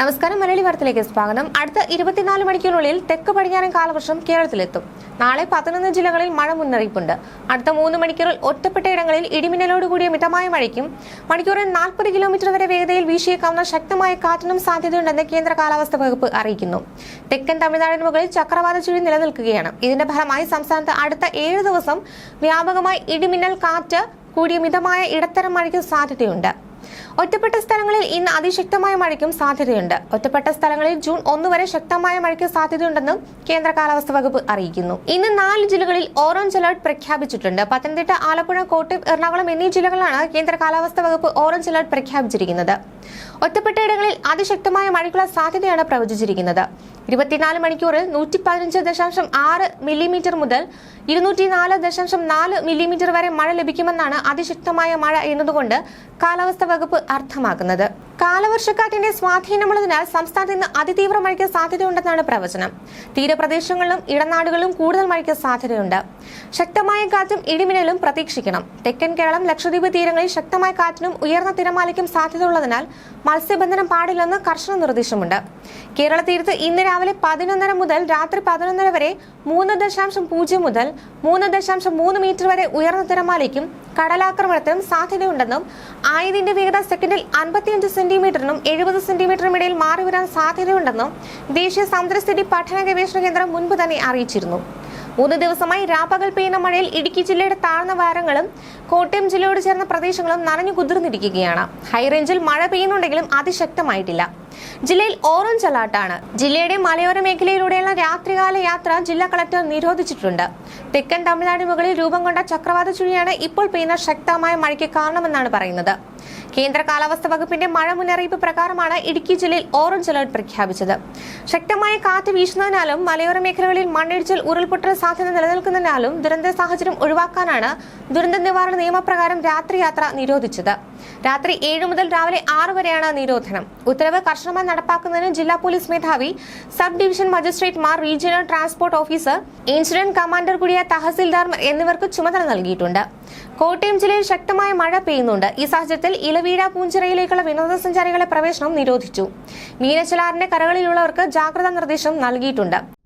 നമസ്കാരം മലയാളി വാർത്തയിലേക്ക് സ്വാഗതം. അടുത്ത ഇരുപത്തിനാല് മണിക്കൂറിനുള്ളിൽ തെക്ക് പടിഞ്ഞാറൻ കാലവർഷം കേരളത്തിലെത്തും. നാളെ പതിനൊന്ന് ജില്ലകളിൽ മഴ മുന്നറിയിപ്പുണ്ട്. അടുത്ത മൂന്ന് മണിക്കൂറിൽ ഒറ്റപ്പെട്ട ഇടങ്ങളിൽ ഇടിമിന്നലോടുകൂടിയ മിതമായ മഴയ്ക്കും മണിക്കൂറിൽ നാൽപ്പത് കിലോമീറ്റർ വരെ വേഗതയിൽ വീശിയേക്കാവുന്ന ശക്തമായ കാറ്റിനും സാധ്യതയുണ്ടെന്ന് കേന്ദ്ര കാലാവസ്ഥാ വകുപ്പ് അറിയിക്കുന്നു. തെക്കൻ തമിഴ്നാടിന് മുകളിൽ ചക്രവാത ചുഴി നിലനിൽക്കുകയാണ്. ഇതിന്റെ ഫലമായി സംസ്ഥാനത്ത് അടുത്ത ഏഴ് ദിവസം വ്യാപകമായി ഇടിമിന്നൽ കാറ്റ് കൂടിയ മിതമായ ഇടത്തരം മഴയ്ക്ക് സാധ്യതയുണ്ട്. ഒറ്റപ്പെട്ട സ്ഥലങ്ങളിൽ ഇന്ന് അതിശക്തമായ മഴയ്ക്കും സാധ്യതയുണ്ട്. ഒറ്റപ്പെട്ട സ്ഥലങ്ങളിൽ ജൂൺ ഒന്ന് വരെ ശക്തമായ മഴയ്ക്ക് സാധ്യതയുണ്ടെന്നും കേന്ദ്ര കാലാവസ്ഥാ വകുപ്പ് അറിയിക്കുന്നു. ഇന്ന് നാല് ജില്ലകളിൽ ഓറഞ്ച് അലർട്ട് പ്രഖ്യാപിച്ചിട്ടുണ്ട്. പത്തനംതിട്ട ആലപ്പുഴ കോട്ടയം എറണാകുളം എന്നീ ജില്ലകളാണ് കേന്ദ്ര കാലാവസ്ഥാ വകുപ്പ് ഓറഞ്ച് അലർട്ട് പ്രഖ്യാപിച്ചിരിക്കുന്നത്. ഒറ്റപ്പെട്ട ഇടങ്ങളിൽ അതിശക്തമായ മഴയ്ക്കുള്ള സാധ്യതയാണ് പ്രവചിച്ചിരിക്കുന്നത്. ഇരുപത്തിനാല് മണിക്കൂറിൽ നൂറ്റി പതിനഞ്ച് ദശാംശം ആറ് മില്ലിമീറ്റർ മുതൽ ഇരുന്നൂറ്റി നാല് ദശാംശം നാല് മില്ലിമീറ്റർ വരെ മഴ ലഭിക്കുമെന്നാണ് അതിശക്തമായ മഴ എന്നതുകൊണ്ട് കാലാവസ്ഥാ വകുപ്പ് അർത്ഥമാക്കുന്നത്. കാലവർഷക്കാറ്റിന്റെ സ്വാധീനമുള്ളതിനാൽ സംസ്ഥാനത്ത് ഇന്ന് അതിതീവ്ര മഴയ്ക്ക് സാധ്യതയുണ്ടെന്നാണ് പ്രവചനം. തീരപ്രദേശങ്ങളിലും ഇടനാടുകളിലും കൂടുതൽ മഴയ്ക്ക് സാധ്യതയുണ്ട്. ശക്തമായ കാറ്റും ഇടിമിന്നലും പ്രതീക്ഷിക്കണം. തെക്കൻ കേരളം ലക്ഷദ്വീപ് തീരങ്ങളിൽ ശക്തമായ കാറ്റിനും ഉയർന്ന തിരമാലയ്ക്കും സാധ്യതയുള്ളതിനാൽ മത്സ്യബന്ധനം പാടില്ലെന്ന് കർശന നിർദ്ദേശമുണ്ട്. കേരള തീരത്ത് ഇന്ന് രാവിലെ പതിനൊന്നര മുതൽ രാത്രി പതിനൊന്നര വരെ മൂന്ന് ദശാംശം പൂജ്യം മുതൽ മൂന്ന് ദശാംശം മൂന്ന് മീറ്റർ വരെ ഉയർന്ന തിരമാലയ്ക്കും കടലാക്രമണത്തിനും സാധ്യതയുണ്ടെന്നും ആയതിന്റെ വേഗത സെക്കൻഡിൽ അൻപത്തിയഞ്ച് സെന്റിമീറ്ററിനും എഴുപത് സെന്റിമീറ്ററിനും ഇടയിൽ മാറി വരാൻ സാധ്യതയുണ്ടെന്നും ദേശീയ സമുദ്രസ്ഥിതി പഠന ഗവേഷണ കേന്ദ്രം മുൻപ് തന്നെ അറിയിച്ചിരുന്നു. മൂന്ന് ദിവസമായി രാപ്പകൽ പെയ്യുന്ന മഴയിൽ ഇടുക്കി ജില്ലയുടെ താഴ്ന്ന വാരങ്ങളും കോട്ടയം ജില്ലയോട് ചേർന്ന പ്രദേശങ്ങളും നനഞ്ഞു കുതിർന്നിരിക്കുകയാണ്. ഹൈറേഞ്ചിൽ മഴ പെയ്യുന്നുണ്ടെങ്കിലും അതിശക്തമായിട്ടില്ല. ജില്ലയിൽ ഓറഞ്ച് അലർട്ടാണ്. ജില്ലയുടെ മലയോര മേഖലയിലൂടെയുള്ള രാത്രികാല യാത്ര ജില്ലാ കളക്ടർ നിരോധിച്ചിട്ടുണ്ട്. തെക്കൻ തമിഴ്നാട് മുകളിൽ രൂപം കൊണ്ട ചക്രവാത ചുഴിയാണ് ഇപ്പോൾ പെയ്യുന്ന ശക്തമായ മഴയ്ക്ക് കാരണമെന്നാണ് പറയുന്നത്. കേന്ദ്ര കാലാവസ്ഥാ വകുപ്പിന്റെ മഴ മുന്നറിയിപ്പ് പ്രകാരമാണ് ഇടുക്കി ജില്ലയിൽ ഓറഞ്ച് അലർട്ട് പ്രഖ്യാപിച്ചത്. ശക്തമായ കാറ്റ് വീശുന്നതിനാലും മലയോര മേഖലകളിൽ മണ്ണിടിച്ചിൽ ഉരുൾപൊട്ടൽ സാധ്യത നിലനിൽക്കുന്നതിനാലും ദുരന്ത സാഹചര്യം ഒഴിവാക്കാനാണ് ദുരന്ത നിവാരണ നിയമപ്രകാരം രാത്രി യാത്ര നിരോധിച്ചത്. രാത്രി ഏഴ് മുതൽ രാവിലെ ആറ് വരെയാണ് നിരോധനം. ഉത്തരവ് കർശനമായി നടപ്പാക്കുന്നതിന് ജില്ലാ പോലീസ് മേധാവി sub division മജിസ്ട്രേറ്റ്മാർ regional transport officer incident commander കൂടിയ തഹസിൽദാർ എന്നിവർക്ക് ചുമതല നൽകിയിട്ടുണ്ട്. കോട്ടയം ജില്ലയിൽ ശക്തമായ മഴ പെയ്യുന്നുണ്ട്. ഈ സാഹചര്യത്തിൽ ഇലവീഴ പൂഞ്ചിറയിലേക്കുള്ള വിനോദസഞ്ചാരികളെ പ്രവേശനം നിരോധിച്ചു. മീനച്ചിലാറിന്റെ കരകളിലുള്ളവർക്ക് ജാഗ്രതാ നിർദ്ദേശം നൽകിയിട്ടുണ്ട്.